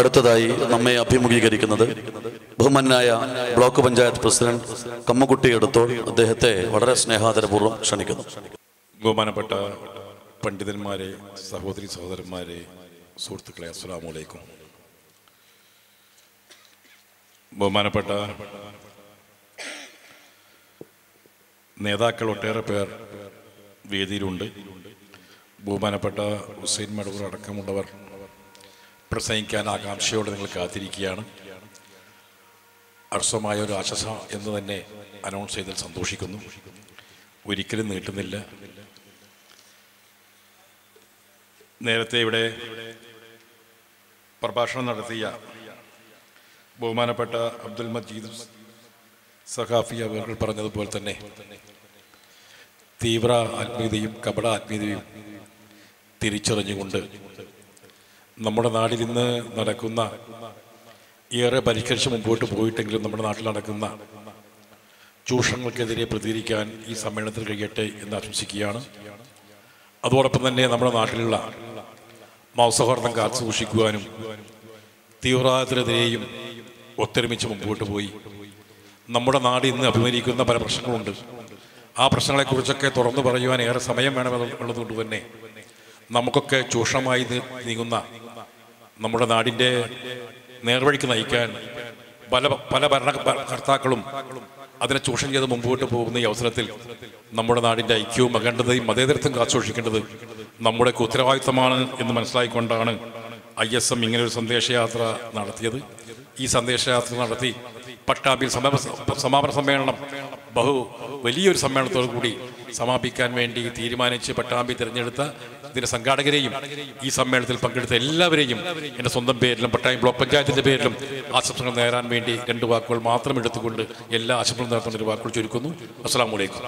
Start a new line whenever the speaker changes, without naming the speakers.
അടുത്തതായി നമ്മെ അഭിമുഖീകരിക്കുന്നത് ബഹുമാനായ ബ്ലോക്ക് പഞ്ചായത്ത് പ്രസിഡന്റ് കമ്മക്കുട്ടി എടുത്തോൾ അദ്ദേഹത്തെ വളരെ സ്നേഹാദരപൂർവം ക്ഷണിക്കുന്നു.
ബഹുമാനപ്പെട്ട പണ്ഡിതന്മാരെ സഹോദരി സഹോദരന്മാരെ സുഹൃത്തുക്കളെ അസ്സലാമു അലൈക്കും ബഹുമാനപ്പെട്ട നേതാക്കൾ ഒട്ടേറെ പേർ വേദിയിലുണ്ട്. ബഹുമാനപ്പെട്ട ഹുസൈൻ മടവൂർ അടക്കമുള്ളവർ പ്രസംഗിക്കാൻ ആകാംക്ഷയോടെ നിങ്ങൾ കാത്തിരിക്കുകയാണ്. അർസമായ ഒരു ആശസ എന്ന് തന്നെ അനൗൺസ് ചെയ്തതിൽ സന്തോഷിക്കുന്നു. ഒരിക്കലും നീട്ടുന്നില്ല. നേരത്തെ ഇവിടെ പ്രഭാഷണം നടത്തിയ ബഹുമാനപ്പെട്ട അബ്ദുൽ മജീദ് സഖാഫി അവർ പറഞ്ഞതുപോലെ തന്നെ തീവ്ര ആത്മീയതയും കപട ആത്മീയതയും തിരിച്ചറിഞ്ഞുകൊണ്ട് നമ്മുടെ നാട്ടിൽ ഇന്ന് നടക്കുന്ന ഏറെ പരിഷ്കരിച്ച് മുമ്പോട്ട് പോയിട്ടെങ്കിലും നമ്മുടെ നാട്ടിൽ നടക്കുന്ന ചൂഷണങ്ങൾക്കെതിരെ പ്രതികരിക്കാൻ ഈ സമ്മേളനത്തിൽ കഴിയട്ടെ എന്ന് ആശംസിക്കുകയാണ്. അതോടൊപ്പം തന്നെ നമ്മുടെ നാട്ടിലുള്ള മാംസഹോർദ്ദം കാത്തു സൂക്ഷിക്കുവാനും തീവ്രവാദത്തിനെതിരെയും ഒത്തൊരുമിച്ച് മുമ്പോട്ട് പോയി. നമ്മുടെ നാട് ഇന്ന് അഭിമുഖീകരിക്കുന്ന പല പ്രശ്നങ്ങളുണ്ട്. ആ പ്രശ്നങ്ങളെക്കുറിച്ചൊക്കെ തുറന്നു പറയുവാൻ ഏറെ സമയം വേണമെന്നുള്ളതുകൊണ്ട് തന്നെ നമുക്കൊക്കെ ചൂഷണമായി നീങ്ങുന്ന നമ്മുടെ നാടിന്റെ നേർവഴിക്ക് നയിക്കാൻ പല പല ഭരണകർത്താക്കളും അതിനെ ചൂഷണം ചെയ്ത് മുമ്പോട്ട് പോകുന്ന ഈ അവസരത്തിൽ നമ്മുടെ നാടിന്റെ ഐക്യവും അഖണ്ഡതയും മതേതരത്വം കാത്തുസൂക്ഷിക്കേണ്ടത് നമ്മുടെ ഉത്തരവാദിത്തമാണ് എന്ന് മനസ്സിലാക്കിക്കൊണ്ടാണ് ഐ എസ് എം ഇങ്ങനെ ഒരു സന്ദേശയാത്ര നടത്തിയത്. ഈ സന്ദേശയാത്ര നടത്തി പട്ടാമ്പിൽ സമ- സമാപന സമ്മേളനം ബഹു വലിയൊരു സമ്മേളനത്തോടു കൂടി സമാപിക്കാൻ വേണ്ടി തീരുമാനിച്ച് പട്ടാമ്പി തിരഞ്ഞെടുത്ത ഇതിന്റെ സംഘാടകരെയും ഈ സമ്മേളനത്തിൽ പങ്കെടുത്ത എല്ലാവരെയും എന്റെ സ്വന്തം പേരിലും പട്ടാമ്പി ബ്ലോക്ക് പഞ്ചായത്തിന്റെ പേരിലും ആശംസകൾ നേരാൻ വേണ്ടി രണ്ട് വാക്കുകൾ മാത്രം എടുത്തുകൊണ്ട് എല്ലാ ആശംസകളും നേർത്തുകൊണ്ട് ഒരു വാക്കുകൾ ചുരുക്കുന്നു. അസ്സാം വലൈക്കും